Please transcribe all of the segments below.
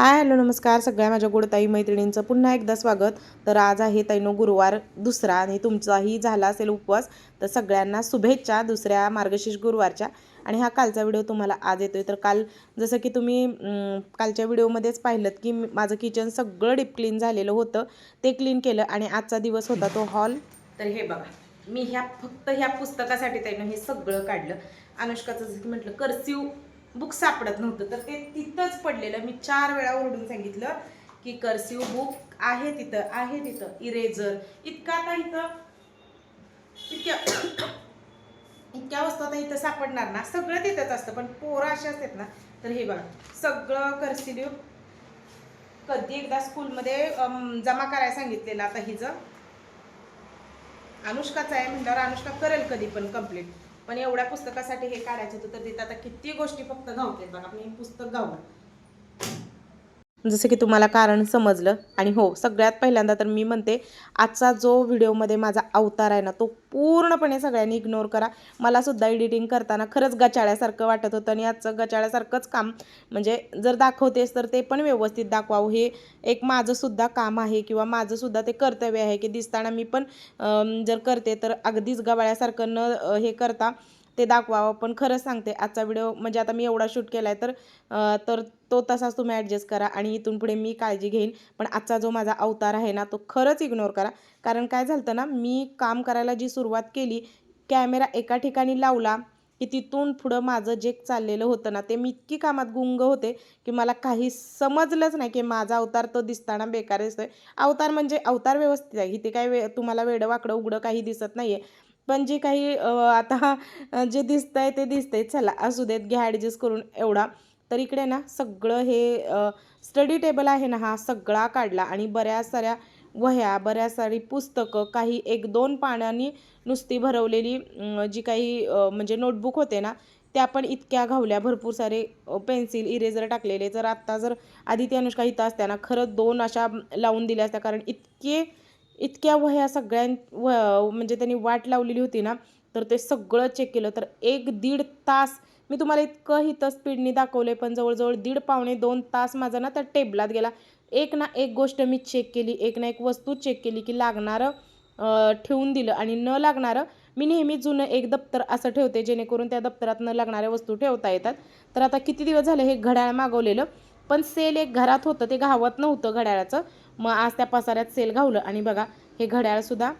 Hi hello नमस्कार. सगळ्या माझ्या गोडताई मैत्रिणींचं पुन्हा एकदा स्वागत. तर आज आहे तैनो गुरुवार दुसरा आणि तुमचाही झाला असेल उपवास. तर सगळ्यांना शुभेच्छा दुसऱ्या मार्गशीर्ष गुरुवारच्या. आणि हा कालचा व्हिडिओ तुम्हाला आज येतोय. तर काल जसं की तुम्ही कालच्या व्हिडिओमध्येच पाहिलं की मी- माझं किचन सगळं डीप क्लीन झालेलं होतं. ते क्लीन केलं आणि आजचा दिवस होता तो हॉल. तर हे बघा मी ह्या फक्त ह्या पुस्तकासाठी त्यानं हे सगळं काढलं. अनुष्काचं जसं की म्हटलं कर्सिव बुक सापडत नव्हतं. तर ते तिथंच पडलेलं. मी चार वेळा ओरडून सांगितलं की कर्सिव बुक आहे तिथं आहे तिथं इरेझर इतका आता इथं इतक्या इतक्या वस्तू आता इथं सापडणार ना? सगळं तिथंच असतं पण पोरं असे असतात ना? तर हे बघा सगळं कर्सिव कधी एकदा स्कूलमध्ये जमा करायला सांगितलेलं आता हिचं. अनुष्काचं आहे म्हटल्यावर अनुष्का करेल कधी पण कंप्लीट पण एवढ्या पुस्तकासाठी हे काढायचं होतं तर तिथं आता किती गोष्टी फक्त गावतात बघा. मी हे पुस्तक गावलं जसं की तुम्हाला कारण समजलं. आणि हो सगळ्यात पहिल्यांदा तर मी म्हणते आजचा जो व्हिडिओमध्ये माझा अवतार आहे ना तो पूर्णपणे सगळ्यांनी इग्नोर करा. मलासुद्धा एडिटिंग करताना खरंच गचाळ्यासारखं वाटत होतं आणि आजचं गचाळ्यासारखंच काम म्हणजे जर दाखवतेस तर ते पण व्यवस्थित दाखवावं. हे एक माझंसुद्धा काम आहे किंवा माझंसुद्धा ते कर्तव्य आहे की दिसताना मी पण जर करते तर अगदीच गबाळ्यासारखं न हे करता ते दाखवावं. पण खरंच सांगते आजचा व्हिडिओ म्हणजे आता मी एवढा शूट केला आहे तर तर तो तसाच तुम्ही ॲडजस्ट करा आणि इथून पुढे मी काळजी घेईन. पण आजचा जो माझा अवतार आहे ना तो खरंच इग्नोर करा. कारण काय झालं ना मी काम करायला जी सुरुवात केली कॅमेरा एका ठिकाणी लावला की तिथून पुढं माझं जे चाललेलं होतं ना ते मी इतकी कामात गुंग होते की मला काही समजलंच नाही की माझा अवतार तो दिसताना बेकार दिसतोय. अवतार म्हणजे अवतार व्यवस्थित आहे. इथे काय वे तुम्हाला वेडं वाकडं उघडं काही दिसत नाही आहे पण जे काही आता जे दिसत आहे ते दिसतंय. चला असू देत घ्या ॲडजस्ट करून एवढा. तर इकडे ना सगळं हे स्टडी टेबल आहे ना हा सगळा काढला आणि बऱ्याच साऱ्या वह्या बऱ्याच सारी पुस्तकं काही एक दोन पानांनी नुसती भरवलेली जी काही म्हणजे नोटबुक होते ना त्या पण इतक्या घावल्या. भरपूर सारे पेन्सिल इरेजर टाकलेले. जर आत्ता जर आदिती अनुष्का इथं असत्या ना खरं दोन अशा लावून दिल्या असत्या. कारण इतके इतक्या वह्या सगळ्यां व म्हणजे त्यांनी वाट लावलेली होती ना तर ते सगळं चेक केलं. तर एक दीड तास मी तुम्हाला इतकं इथं स्पीडनी दाखवले पण जवळजवळ दीड पावणे दोन तास माझा ना त्या टेबलात गेला. एक ना एक गोष्ट मी चेक केली एक ना एक वस्तू चेक केली की लागणारं ठेवून दिलं. आणि न लागणारं मी नेहमी जुनं एक दप्तर असं ठेवते जेणेकरून त्या दप्तरात न लागणाऱ्या वस्तू ठेवता येतात. तर आता किती दिवस झाले हे घड्याळ मागवलेलं? पण सेल एक घरात होतं ते घावत नव्हतं घड्याळाचं. मग आज त्या पसाऱ्यात सेल घावलं आणि बघा हे घड्याळसुद्धा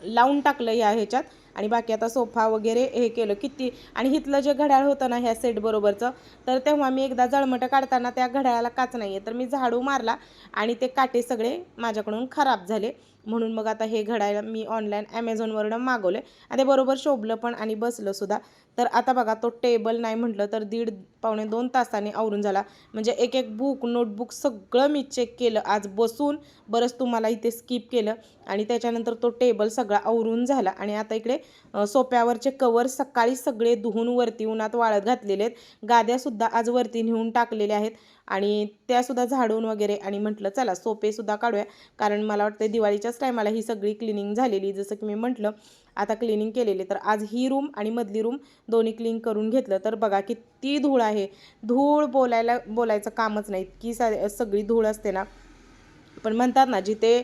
लावून टाकलं या ह्याच्यात. आणि बाकी आता सोफा वगैरे हे केलं किती. आणि इथलं जे घड्याळ होतं ना ह्या सेटबरोबरचं तर तेव्हा मी एकदा जळमटं काढताना त्या घड्याळाला काच नाही आहे तर मी झाडू मारला आणि ते काटे सगळे माझ्याकडून खराब झाले. म्हणून मग आता हे घड्याळ मी ऑनलाईन ॲमेझॉनवरनं मागवले आणि ते बरोबर शोभलं पण आणि बसलंसुद्धा तर आता बघा तो टेबल नाही म्हटलं तर दीड पावणे दोन तासाने आवरून झाला. म्हणजे एक एक बुक नोटबुक सगळं मी चेक केलं. आज बसून बरंच तुम्हाला इथे स्किप केलं आणि त्याच्यानंतर तो टेबल सगळा आवरून झाला. आणि आता इकडे सोप्यावरचे कवर सकाळी सगळे धुवून वरती उन्हात वाळत घातलेले आहेत. गाद्यासुद्धा आज वरती नेऊन टाकलेल्या आहेत. आणि त्यासुद्धा झाडून वगैरे आणि म्हटलं चला सोपेसुद्धा काढूया. कारण मला वाटतं दिवाळीच्याच टायमाला ही सगळी क्लिनिंग झालेली. जसं की मी म्हटलं आता क्लिनिंग केलेली तर आज ही रूम आणि मधली रूम दोन्ही क्लीन करून घेतलं. तर बघा किती धूळ आहे. धूळ बोलायला बोलायचं कामच नाही. इतकी सा सगळी धूळ असते ना. पण म्हणतात ना जिथे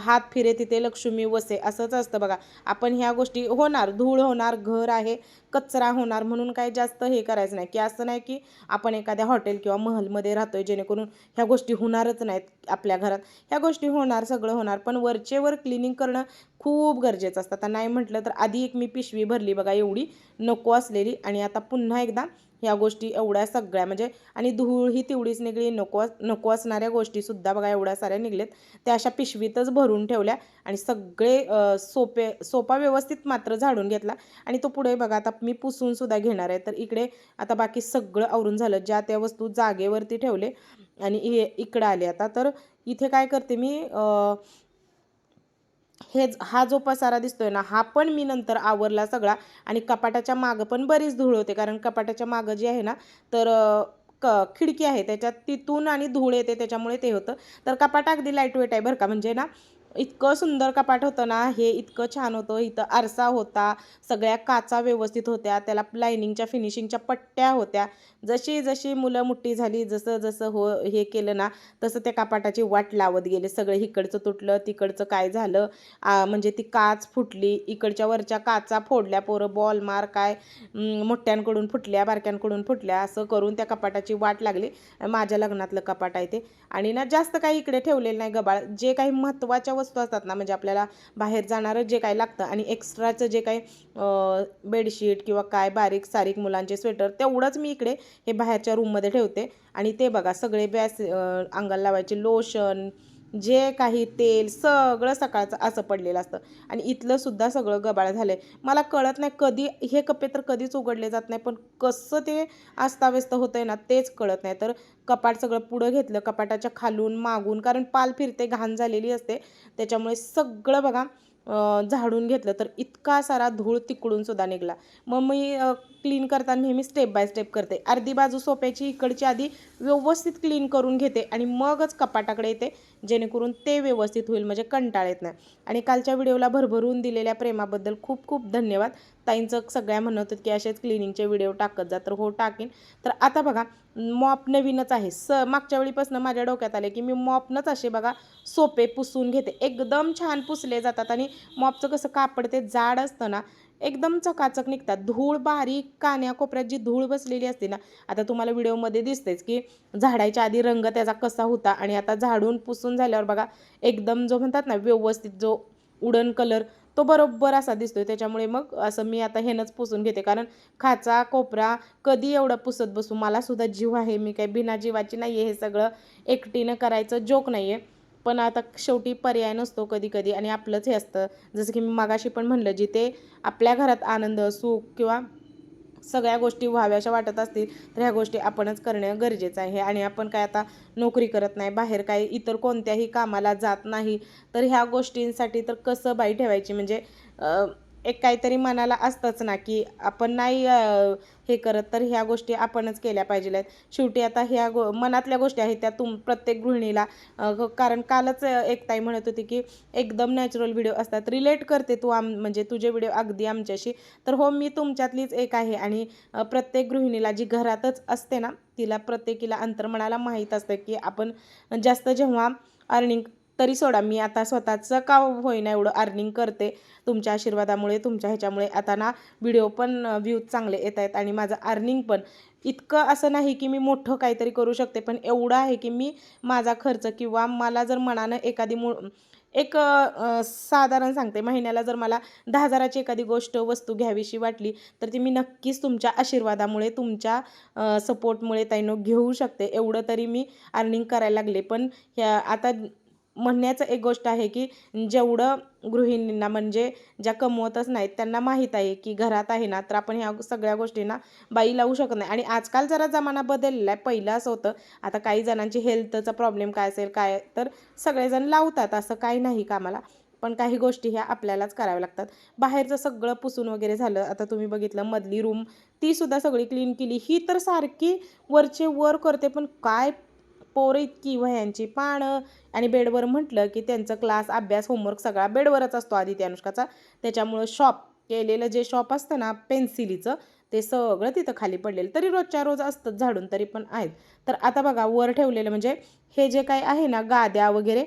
हात फिरे तिथे लक्ष्मी वसे असंच असतं बघा. आपण ह्या गोष्टी होणार धूळ होणार घर आहे कचरा होणार म्हणून काय जास्त हे करायचं नाही. की असं नाही की आपण एखाद्या हॉटेल किंवा महलमध्ये राहतोय जेणेकरून ह्या गोष्टी होणारच नाहीत आपल्या घरात. ह्या गोष्टी होणार सगळं होणार पण वरचेवर क्लिनिंग करणं खूप गरजेचं असतं. आता नाही म्हटलं तर आधी एक मी पिशवी भरली बघा एवढी नको असलेली. आणि आता पुन्हा एकदा ह्या गोष्टी एवढ्या सगळ्या म्हणजे आणि धूळ ही तेवढीच निघली नको नको असणाऱ्या गोष्टीसुद्धा बघा एवढ्या साऱ्या निघल्यात त्या अशा पिशवीतच भरून ठेवल्या आणि सगळे सोपे सोपा व्यवस्थित मात्र झाडून घेतला. आणि तो पुढे बघा आता मी पुसूनसुद्धा घेणार आहे. तर इकडे आता बाकी सगळं आवरून झालं. ज्या त्या वस्तू जागेवरती ठेवले आणि हे इकडं आले. आता तर इथे काय करते मी हेच हे हा जो पसारा दिसतोय ना हा पण मी नंतर आवरला सगळा आणि कपाटाच्या मागं पण बरीच धूळ होते. कारण कपाटाच्या मागं जी आहे ना तर क खिडकी आहे. त्याच्यात तिथून आणि धूळ येते त्याच्यामुळे ते होतं. तर कपाट अगदी लाइट वेट आहे बरं का. म्हणजे ना इतकं सुंदर कपाट होतं ना हे इतकं छान होतं. इथं आरसा होता सगळ्या काचा व्यवस्थित होत्या त्याला लायनिंगच्या फिनिशिंगच्या पट्ट्या होत्या. जशी जशी मुलं मुठ्ठी झाली जसं जसं हो हे केलं ना तसं त्या कपाटाची वाट लावत गेले. सगळं इकडचं तुटलं तिकडचं काय झालं म्हणजे ती काच फुटली इकडच्या वरच्या काचा फोडल्या पोरं बॉल मार काय मोठ्यांकडून फुटल्या बारक्यांकडून फुटल्या असं करून त्या कपाटाची वाट लागली. माझ्या लग्नातलं कपाट आहे ते. आणि ना जास्त काही इकडे ठेवलेलं नाही गबाळ. जे काही महत्त्वाच्या वस्तू असतात ना म्हणजे आपल्याला बाहेर जाणारं जे काही लागतं आणि एक्स्ट्राचं जे काही बेडशीट किंवा काय बारीक सारीक मुलांचे स्वेटर तेवढंच मी इकडे हे बाहेरच्या रूममध्ये ठेवते. आणि ते बघा सगळे बॅस अंगाला लावायचे लोशन जे काही तेल सगळं सकाळचं असं पडलेलं असतं. आणि इथलं सुद्धा सगळं गबाळ झालं आहे मला कळत नाही कधी हे कपे तर कधीच उघडले जात नाही पण कसं ते अस्ताव्यस्त होतं आहे ना तेच कळत नाही. तर कपाट सगळं पुढं घेतलं कपाटाच्या खालून मागून कारण पाल फिरते घाण झालेली असते. त्याच्यामुळे सगळं बघा झाडून घेतलं. तर इतका सारा धूळ तिकडून सुद्धा निघला. मग मी क्लीन करताना नेहमी स्टेप बाय स्टेप करते. अर्धी बाजू सोप्याची इकडची आधी व्यवस्थित क्लीन करून घेते आणि मगच कपाटाकडे येते जेणेकरून ते व्यवस्थित होईल म्हणजे कंटाळ येत नाही. आणि कालच्या व्हिडिओला भरभरून दिलेल्या प्रेमाबद्दल खूप खूप धन्यवाद. ताईंचं सगळ्या म्हणत होतं की असेच क्लिनिंगचे व्हिडिओ टाकत जा तर हो टाकीन. तर आता बघा मॉप नवीनच आहे. स मागच्या वेळीपासून माझ्या डोक्यात आले की मी मॉपनंच असे बघा सोपे पुसून घेते. एकदम छान पुसले जातात आणि मॉपचं कसं कापड ते जाड असतं ना एकदम चकाचक निघतात. धूळ बारीक कान्या कोपऱ्यात जी धूळ बसलेली असते ना आता तुम्हाला व्हिडिओमध्ये दिसतेच की झाडायच्या आधी रंग त्याचा कसा होता आणि आता झाडून पुसून झाल्यावर बघा एकदम जो म्हणतात ना व्यवस्थित जो उडन कलर तो बरोबर असा दिसतोय. त्याच्यामुळे मग असं मी आता हेनंच पुसून घेते. कारण खाचा कोपरा कधी एवढं पुसत बसू? मला सुद्धा जीव आहे. मी काही बिना जीवाची नाही आहे हे सगळं. एकटीनं करायचं जोक नाही आहे पण आता शेवटी पर्याय नसतो कधी कधी आणि आपलंच हे असतं. जसं की मी मागाशी पण म्हणलं जिथे आपल्या घरात आनंद सुख किंवा सगळ्या गोष्टी व्हाव्याशा वाटत असतील तर ह्या गोष्टी आपणच करणं गरजेचं आहे. आणि आपण काय आता नोकरी करत नाही बाहेर काय इतर कोणत्याही कामाला जात नाही तर ह्या गोष्टींसाठी तर कसं बाई ठेवायची? म्हणजे एक काहीतरी मनाला असतंच ना की आपण नाही हे करत तर ह्या गोष्टी आपणच केल्या पाहिजे आहेत. शेवटी आता ह्या गो मनातल्या गोष्टी आहेत त्या तुम प्रत्येक गृहिणीला हो, कारण कालच एक ताई म्हणत होती की एकदम नॅचरल व्हिडिओ असतात. रिलेट करते तू आम म्हणजे तुझे व्हिडिओ अगदी आमच्याशी. तर हो मी तुमच्यातलीच एक आहे आणि प्रत्येक गृहिणीला जी घरातच असते ना तिला प्रत्येकीला अंतर्मनाला माहीत असतं की आपण जास्त जेव्हा अर्निंग तरी सोडा मी आता स्वतःचं का होईना एवढं अर्निंग करते? तुमच्या आशीर्वादामुळे तुमच्या ह्याच्यामुळे. आता ना व्हिडिओ पण व्ह्यूज चांगले येत आहेत आणि माझं अर्निंग पण. इतकं असं नाही की मी मोठं काहीतरी करू शकते पण एवढं आहे की मी माझा खर्च किंवा मला जर मनानं एखादी मु एक साधारण सांगते महिन्याला जर मला दहा हजाराची एखादी गोष्ट वस्तू घ्यावीशी वाटली तर ती मी नक्कीच तुमच्या आशीर्वादामुळे तुमच्या सपोर्टमुळे ताईनो घेऊ शकते. एवढं तरी मी अर्निंग करायला लागले. पण ह्या आता म्हणण्याचं एक गोष्ट आहे की जेवढं गृहिणींना म्हणजे ज्या कमवतच नाहीत त्यांना माहीत आहे की घरात आहे ना तर आपण ह्या सगळ्या गोष्टींना बाई लावू शकत नाही. आणि आजकाल जरा जमाना बदललेला आहे. पहिलं असं होतं आता काही जणांची हेल्थचा प्रॉब्लेम काय असेल काय तर सगळेजण लावतात. असं काही नाही कामाला. पण काही गोष्टी ह्या आपल्यालाच कराव्या लागतात. बाहेरचं सगळं पुसून वगैरे झालं. आता तुम्ही बघितलं मधली रूम ती सुद्धा सगळी क्लीन केली. ही तर सारखी वरचे वर करते पण काय पोरं इतकी वह्यांची पानं. आणि बेडवर म्हटलं की त्यांचं क्लास अभ्यास होमवर्क सगळा बेडवरच असतो आदित्य अनुष्काचा. त्याच्यामुळं शॉप केलेलं जे शॉप असतं ना पेन्सिलीचं ते सगळं तिथं खाली पडलेलं. तरी रोजच्या रोज असतं झाडून तरी पण आहेत. तर आता बघा वर ठेवलेलं म्हणजे हे जे काही आहे ना गाद्या वगैरे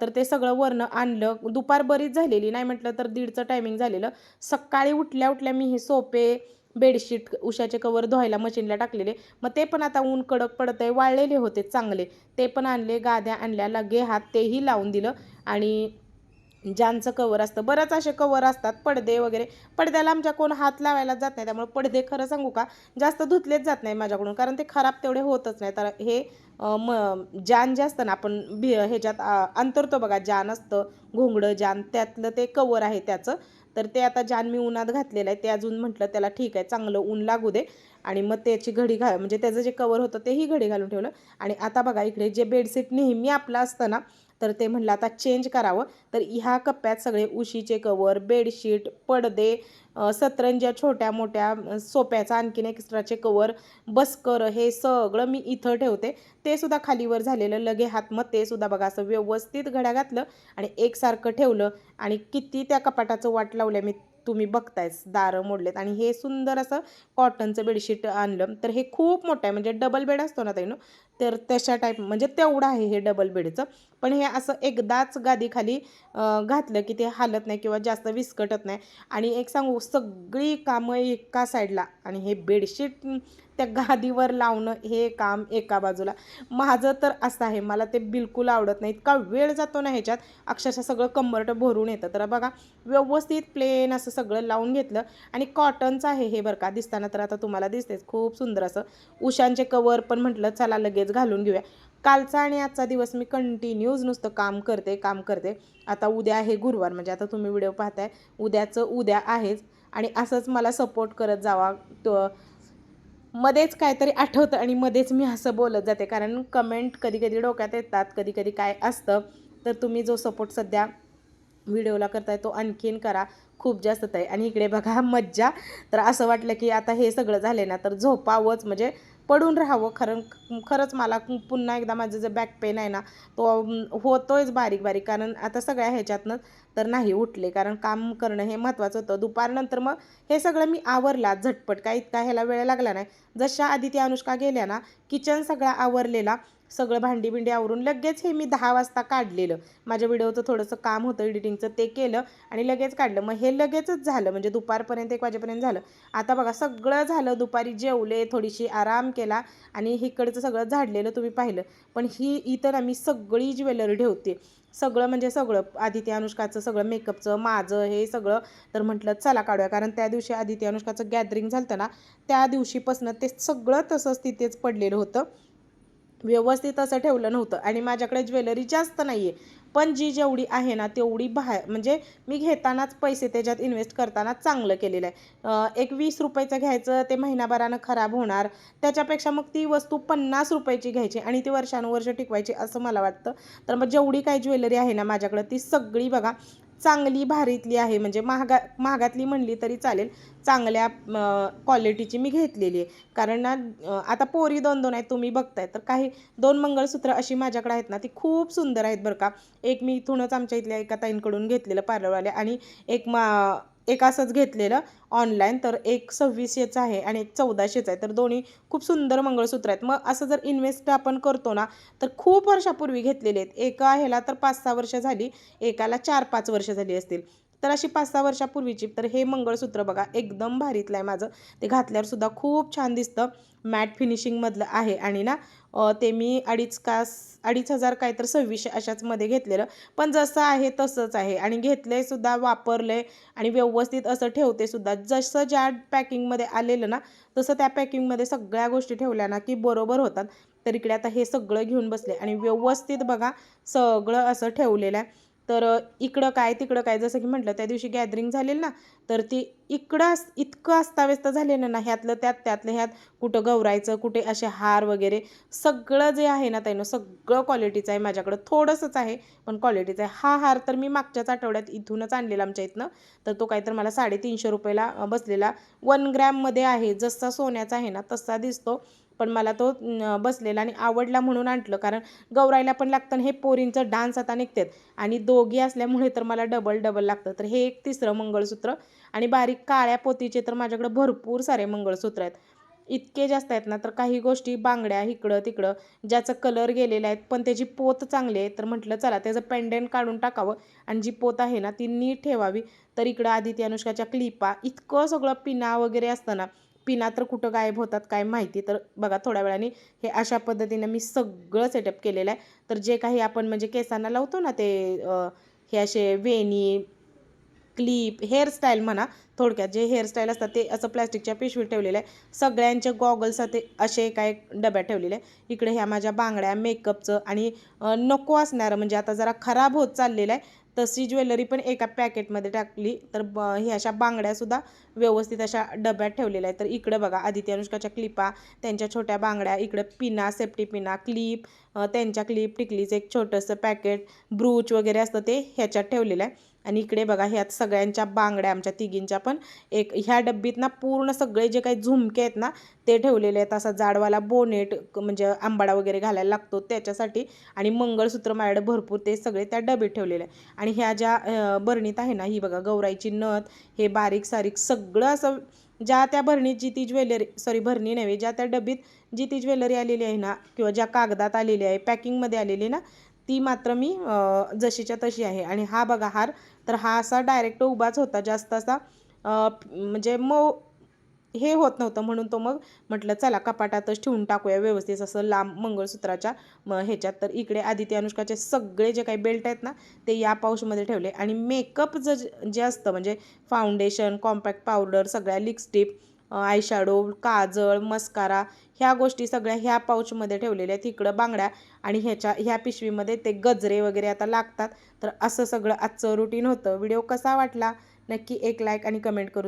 तर ते सगळं वरनं आणलं. दुपार बरीच झालेली नाही म्हटलं तर दीडचं टायमिंग झालेलं. सकाळी उठल्या उठल्या मी हे सोपे बेडशीट उशाचे कवर धुवायला मशीनला टाकलेले. मग ते पण आता ऊन कडक पडत आहे वाळलेले होते चांगले. ते पण आणले गाद्या आणल्या लगे हात तेही लावून दिलं. आणि ज्यांचं कवर असतं बरंच असे कवर असतात पडदे वगैरे. पडद्याला आमच्या कोण हात लावायला जात नाही त्यामुळे पडदे खरं सांगू का जास्त धुतलेच जात नाही माझ्याकडून कारण ते खराब तेवढे होतच नाही. तर हे म जान जे असतं ना आपण भि ह्याच्यात अंतरतो बघा जान असतं घोंगडं जान त्यातलं ते कवर आहे त्याचं. तर ते आता जान मी उन्हात घातलेलं आहे. ते अजून म्हटलं त्याला ठीक आहे चांगलं ऊन लागू दे. आणि मग त्याची घडी घा म्हणजे त्याचं जे कवर होतं तेही घडी घालून ठेवलं. आणि आता बघा इकडे जे बेडशीट नेहमी आपलं असतं ना तर ते म्हणलं आता चेंज करावं. तर ह्या कप्प्यात सगळे उशीचे कवर बेडशीट पडदे सतरंज्या छोट्या मोठ्या सोप्याचा आणखीन एक्स्ट्राचे कवर बस्कर हे सगळं मी इथं ठेवते. ते सुद्धा खालीवर झालेलं लगे हात मग ते सुद्धा बघा असं व्यवस्थित घड्या घातलं आणि एकसारखं ठेवलं. आणि किती त्या कपाटाचं वाट लावलं मी तुम्ही बघतायच दारं मोडलेत. आणि हे सुंदर असं कॉटनचं बेडशीट आणलं. तर हे खूप मोठं आहे म्हणजे डबल बेड असतो ना ताईनो तर तशा टाईप म्हणजे तेवढं आहे हे डबल बेडचं पण हे असं एकदाच गादीखाली घातलं की ते हालत नाही किंवा जास्त विस्कटत नाही. आणि एक सांगू सगळी कामं एका साईडला आणि हे बेडशीट त्या गादीवर लावणं हे काम एका बाजूला. माझं तर असं आहे मला ते बिलकुल आवडत नाही. इतका वेळ जातो ना ह्याच्यात अक्षरशः सगळं कंबरट भरून येतं. तर बघा व्यवस्थित प्लेन असं सगळं लावून घेतलं आणि कॉटनचं आहे हे बरं का दिसताना तर आता तुम्हाला दिसतेच खूप सुंदर असं. उशांचे कवर पण म्हटलं चला लगेच घालून घेऊया. कालचा आणि आजचा दिवस मी कंटिन्यूज नुसतं काम करते काम करते. आता उद्या आहे गुरुवार म्हणजे आता तुम्ही व्हिडिओ पाहताय. उद्याचं उद्या आहेच. आणि असंच मला सपोर्ट करत जावा. तो मध्येच काहीतरी आठवतं आणि मध्येच मी असं बोलत जाते. कारण कमेंट कधी कधी डोक्यात येतात कधी कधी काय असतं तर तुम्ही जो सपोर्ट सध्या व्हिडिओला करताय तो आणखीन करा. खूप जास्त आहे आणि इकडे बघा मज्जा. तर असं वाटलं की आता हे सगळं झाले ना तर झोपावंच. म्हणजे पडून राहावं. खरं खरंच मला पुन्हा एकदा माझं जे बॅक पेन आहे ना तो अं, होतोयच बारीक बारीक कारण आता सगळ्या ह्याच्यातनं तर नाही उठले. कारण काम करणं हे महत्त्वाचं होतं. दुपारनंतर मग हे सगळं मी आवरला झटपट. काय इतका ह्याला वेळ लागला नाही. जशा आधी ती अनुष्का गेल्या ना किचन सगळा आवरलेला. सगळं भांडी बिंडी आवरून लगेच हे मी दहा वाजता काढलेलं. माझ्या व्हिडिओचं थोडंसं काम होतं एडिटिंगचं ते केलं आणि लगेच काढलं. मग हे लगेचच झालं. म्हणजे दुपारपर्यंत एक वाजेपर्यंत झालं. आता बघा सगळं झालं. दुपारी जेवले थोडीशी आराम केला आणि इकडचं सगळं झाडलेलं तुम्ही पाहिलं. पण ही इथं ना मी सगळी ज्वेलरी ठेवते. सगळं म्हणजे सगळं आदिती अनुष्काचं सगळं मेकअपचं माझं हे सगळं तर म्हटलं चला काढूया. कारण त्या दिवशी आदिती अनुष्काचं गॅदरिंग झालं ना त्या दिवशीपासनं ते सगळं तसंच तिथेच पडलेलं होतं. व्यवस्थित असं ठेवलं नव्हतं. आणि माझ्याकडे ज्वेलरी जास्त नाही आहे पण जी जेवढी आहे ना तेवढी बाहेर म्हणजे मी घेतानाच पैसे त्याच्यात इन्व्हेस्ट करताना चांगलं केलेलं आहे. एक वीस रुपयाचं घ्यायचं ते महिनाभरानं खराब होणार त्याच्यापेक्षा मग ती वस्तू पन्नास रुपयाची घ्यायची आणि ती वर्षानुवर्ष टिकवायची असं मला वाटतं. तर मग जेवढी काय ज्वेलरी आहे ना माझ्याकडं ती सगळी बघा चांगली भारीतली आहे. म्हणजे महागा महागातली म्हणली तरी चालेल. चांगल्या क्वालिटीची मी घेतलेली आहे. कारण ना आता पोरी दोन दोन आहेत तुम्ही बघताय. तर काही दोन मंगळसूत्र अशी माझ्याकडे आहेत ना ती खूप सुंदर आहेत बरं का. एक मी इथूनच आमच्या इथल्या एका ताईंकडून घेतलेलं पार्लरवाले आणि एक मा एक असंच घेतलेलं ऑनलाईन तर एक सव्वीसशेचं आहे आणि एक चौदाशेचं आहे. तर दोन्ही खूप सुंदर मंगळसूत्र आहेत. मग असं जर इन्व्हेस्ट आपण करतो ना तर खूप वर्षापूर्वी घेतलेले आहेत. एका ह्याला तर पाच सहा वर्ष झाली एकाला चार पाच वर्ष झाली असतील. तर अशी पाच सहा वर्षापूर्वीची तर हे मंगळसूत्र बघा एकदम भारीतलं आहे माझं. ते घातल्यावर सुद्धा खूप छान दिसतं. मॅट फिनिशिंगमधलं आहे. आणि ना ते मी अडीच कास अडीच हजार काय तर सव्वीसशे अशाचमध्ये घेतलेलं. पण जसं आहे तसंच आहे. आणि घेतले सुद्धा वापरले आणि व्यवस्थित असं ठेवते सुद्धा. जसं ज्या पॅकिंगमध्ये आलेलं ना तसं त्या पॅकिंगमध्ये सगळ्या गोष्टी ठेवल्या ना की बरोबर होतात. तर इकडे आता हे सगळं घेऊन बसले. आणि व्यवस्थित बघा सगळं असं ठेवलेलं आहे. तर इकडं काय तिकडं काय जसं की म्हटलं त्या दिवशी गॅदरिंग झालेलं ना तर ती इकडं अस- इतकं अस्ताव्यस्त झालेलं ना ह्यातलं त्यात त्यातलं ह्यात कुठं गौरायचं कुठे असे हार वगैरे सगळं जे आहे ना त्यानं सगळं क्वालिटीचं आहे माझ्याकडं थोडंसंच आहे पण क्वालिटीचं आहे. हा हार तर मी मागच्याच आठवड्यात इथूनच आणलेला आमच्या इथनं तर तो काहीतर मला साडेतीनशे रुपयाला बसलेला वन ग्रॅममध्ये आहे जसा सोन्याचा आहे ना तसा दिसतो. पण मला तो बसलेला आणि आवडला म्हणून आणलं. कारण गौरायला पण लागतं आणि हे पोरींचं डान्स आता निघतात. आणि दोघी असल्यामुळे तर मला डबल डबल लागतं. तर हे एक तिसरं मंगळसूत्र. आणि बारीक काळ्या पोतीचे तर माझ्याकडे भरपूर सारे मंगळसूत्र आहेत. इतके जास्त आहेत ना तर काही गोष्टी बांगड्या इकडं तिकडं ज्याचं कलर गेलेला आहेत पण त्याची पोत चांगली आहे. तर म्हटलं चला त्याचं पेंडेंट काढून टाकावं. आणि जी पोत आहे ना ती नीट ठेवावी. तर इकडं आदिती अनुष्काच्या क्लिपा इतकं सगळं पिना वगैरे असतं ना पिना तर कुठं गायब होतात काय माहिती. तर बघा थोड्या वेळाने हे अशा पद्धतीनं मी सगळं सेटअप केलेलं आहे. तर जे काही आपण म्हणजे केसांना लावतो ना ते हे असे वेणी क्लिप हेअरस्टाईल म्हणा थोडक्यात जे हेअरस्टाईल असतात ते असं प्लॅस्टिकच्या पिशवीत ठेवलेलं आहे. सगळ्यांचे गॉगल्स ते असे काय डब्यात ठेवलेले आहे. इकडे ह्या माझ्या बांगड्या मेकअपचं आणि नको असणारं म्हणजे आता जरा खराब होत चाललेलं आहे. तशी ज्वेलरी पण एका पॅकेटमध्ये टाकली. तर ब ह्या अशा बांगड्यासुद्धा व्यवस्थित अशा डब्यात ठेवलेल्या आहेत. तर इकडं बघा आदित्य अनुष्काच्या क्लिपा त्यांच्या छोट्या बांगड्या इकडं पिना सेफ्टी पिना क्लिप त्यांच्या क्लिप टिकलीचं एक छोटंसं पॅकेट ब्रूच वगैरे असतं ते ह्याच्यात ठेवलेलं आहे. आणि इकडे बघा ह्यात सगळ्यांच्या बांगड्या आमच्या तिघींच्या पण एक ह्या डब्बीत ना पूर्ण सगळे जे काही झुमके आहेत ना ते ठेवलेले आहेत. असा जाडवाला बोनेट क- म्हणजे आंबाडा वगैरे घालायला लागतो त्याच्यासाठी. आणि मंगळसूत्र माझ्याकडे भरपूर ते सगळे त्या डबीत ठेवलेले आहे आणि ह्या ज्या बरणीत आहे ना ही बघा गौराईची नथ हे बारीक सारीक सगळं असं ज्या त्या भरणीत जी ती ज्वेलरी सॉरी भरणी नव्हे ज्या त्या डबीत जी ती ज्वेलरी आलेली आहे ना किंवा ज्या कागदात आलेली आहे पॅकिंगमध्ये आलेली ना ती मात्र मी जशीच्या तशी आहे. आणि हा बघा हार तर हा असा डायरेक्ट उभाच होता जास्त असा म्हणजे मऊ हे होत नव्हतं म्हणून तो मग म्हटलं चला कपाटातच ठेवून टाकूया व्यवस्थित. असं लांब मंगळसूत्राच्या म ह्याच्यात. तर इकडे आदित्य अनुष्काचे सगळे जे काही बेल्ट आहेत ना ते या पाऊशमध्ये ठेवले. आणि मेकअप ज जे असतं म्हणजे फाउंडेशन कॉम्पॅक्ट पावडर सगळ्या लिपस्टिक आयशॅडो काजळ मस्कारा ह्या गोष्टी सगळ्या ह्या पाऊचमध्ये ठेवलेल्या आहेत. इकडं बांगड्या आणि ह्याच्या ह्या पिशवीमध्ये ते गजरे वगैरे आता लागतात. तर असं सगळं आजचं रुटीन होतं. व्हिडिओ कसा वाटला? नक्की एक लाईक आणि कमेंट करून